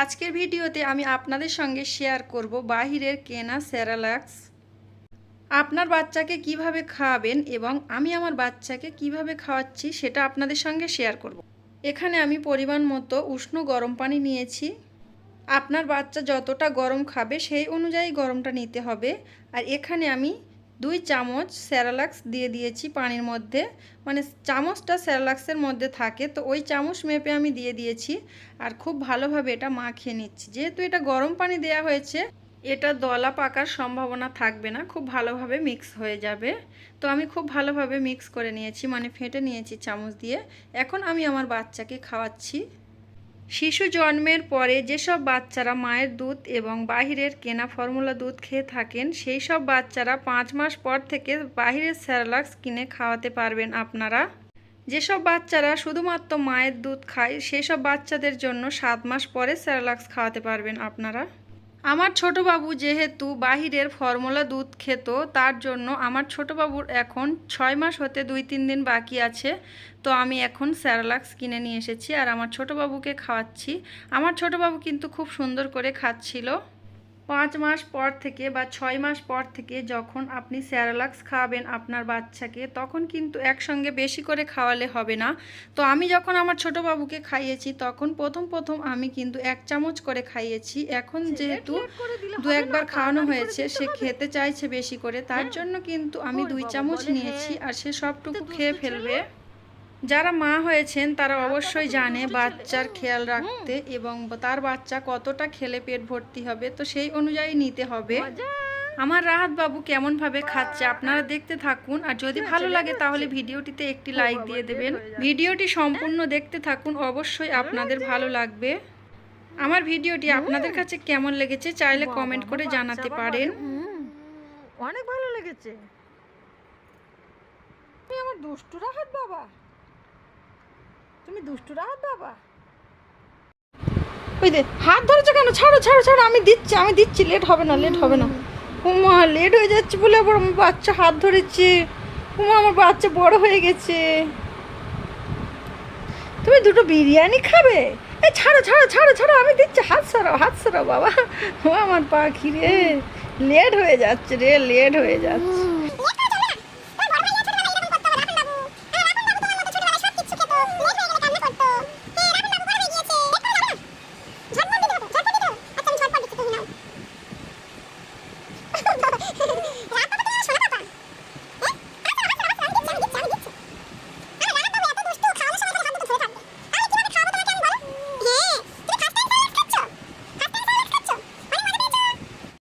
আজকের ভিডিওতে আমি আপনাদের সঙ্গে শেয়ার করব বাহিরের কেনা স্যারালাক্স। আপনার বাচ্চাকে কীভাবে খাওয়াবেন এবং আমি আমার বাচ্চাকে কীভাবে খাওয়াচ্ছি সেটা আপনাদের সঙ্গে শেয়ার করব। এখানে আমি পরিমাণ মতো উষ্ণ গরম পানি নিয়েছি। আপনার বাচ্চা যতটা গরম খাবে সেই অনুযায়ী গরমটা নিতে হবে। আর এখানে আমি দুই চামচ স্যারালাক্স দিয়ে দিয়েছি পানির মধ্যে। মানে চামচটা স্যারালাক্সের মধ্যে থাকে, তো ওই চামচ মেপে আমি দিয়ে দিয়েছি আর খুব ভালোভাবে এটা মাখিয়ে নিচ্ছি। যেহেতু এটা গরম পানি দেয়া হয়েছে, এটা দলা পাকার সম্ভাবনা থাকবে না, খুব ভালোভাবে মিক্স হয়ে যাবে। তো আমি খুব ভালোভাবে মিক্স করে নিয়েছি মানে ফেটে নিয়েছি চামচ দিয়ে। এখন আমি আমার বাচ্চাকে খাওয়াচ্ছি। শিশু জন্মের পরে যেসব বাচ্চারা মায়ের দুধ এবং বাহিরের কেনা ফর্মুলা দুধ খেয়ে থাকেন, সেই সব বাচ্চারা পাঁচ মাস পর থেকে বাহিরের স্যারালাক্স কিনে খাওয়াতে পারবেন আপনারা। যেসব বাচ্চারা শুধুমাত্র মায়ের দুধ খায়, সেই সব বাচ্চাদের জন্য সাত মাস পরে স্যারালাক্স খাওয়াতে পারবেন আপনারা। আমার ছোট বাবু যেহেতু বাহিরের ফর্মুলা দুধ খেত, তার জন্য আমার ছোট বাবুর এখন ছয় মাস হতে দুই তিন দিন বাকি আছে। তো আমি এখন স্যারালাক্স কিনে নিয়ে এসেছি আর আমার ছোট বাবুকে খাওয়াচ্ছি। আমার ছোট বাবু কিন্তু খুব সুন্দর করে খাচ্ছিল। পাঁচ মাস পর থেকে বা ছয় মাস পর থেকে যখন আপনি স্যারালাক্স খাওয়াবেন আপনার বাচ্চাকে তখন কিন্তু একসঙ্গে বেশি করে খাওয়ালে হবে না। তো আমি যখন আমার ছোট বাবুকে খাইয়েছি তখন প্রথম প্রথম আমি কিন্তু এক চামচ করে খাইয়েছি। এখন যেহেতু দু একবার খাওয়ানো হয়েছে সে খেতে চাইছে বেশি করে তার জন্য কিন্তু আমি দুই চামচ নিয়েছি আর সে সবটুকু খেয়ে ফেলবে। যারা মা হয়েছেন তারা অবশ্যই জানে বাচ্চার খেয়াল রাখতে এবং তার বাচ্চা কতটা খেলে পেট ভর্তি হবে। তো সেই অনুযায়ী নিতে হবে। আমার রাহাত বাবু কেমনভাবে খাচ্ছে আপনারা দেখতে থাকুন। আর যদি ভালো লাগে তাহলে ভিডিওটিতে একটি লাইক দিয়ে দেবেন। ভিডিওটি সম্পূর্ণ দেখতে থাকুন। অবশ্যই আপনাদের ভালো লাগবে। আমার ভিডিওটি আপনাদের কাছে কেমন লেগেছে চাইলে কমেন্ট করে জানাতে পারেন। অনেক ভালো লেগেছে। আমার দুষ্টু রাহাত বাবা। তুমি দুষ্টু রাহাত বাবা? ওই দে হাত ধরেছে কেন? ছাড়ো ছাড়ো ছাড়ো, আমি দিচ্ছি আমি দিচ্ছি লেট হবে না লেট হবে না। উমা লেট হয়ে যাচ্ছে বলে আবার আমার বাচ্চা হাত ধরেছে। উমা, আমার বাচ্চা বড় হয়ে গেছে। তুমি দুটো বিরিয়ানি খাবে? এই ছাড়ো ছাড়ো ছাড়ো ছাড়ো, আমি দিচ্ছি, হাত সরাও হাত সরাও বাবা। ও আমার পাখি রে লেট হয়ে যাচ্ছে রে লেট হয়ে যাচ্ছে।